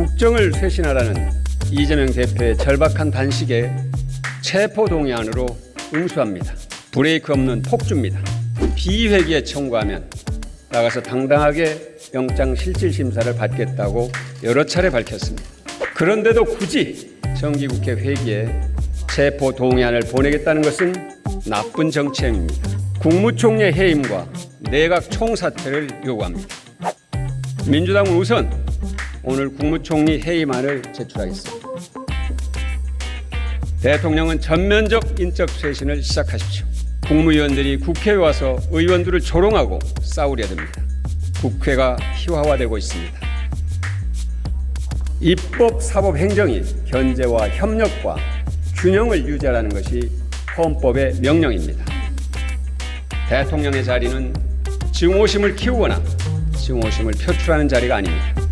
국정을 쇄신하라는 이재명 대표의 절박한 단식에 체포 동의안으로 응수합니다. 브레이크 없는 폭주입니다. 비회기에 청구하면 나가서 당당하게 영장 실질 심사를 받겠다고 여러 차례 밝혔습니다. 그런데도 굳이 정기국회 회기에 체포 동의안을 보내겠다는 것은 나쁜 정치행위입니다. 국무총리 해임과 내각 총사퇴를 요구합니다. 민주당은 우선 오늘 국무총리 해임안을 제출하겠습니다. 대통령은 전면적 인적 쇄신을 시작하십시오. 국무위원들이 국회에 와서 의원들을 조롱하고 싸우려 듭니다. 국회가 희화화되고 있습니다. 입법, 사법, 행정이 견제와 협력과 균형을 유지하라는 것이 헌법의 명령입니다. 대통령의 자리는 증오심을 키우거나 증오심을 표출하는 자리가 아닙니다.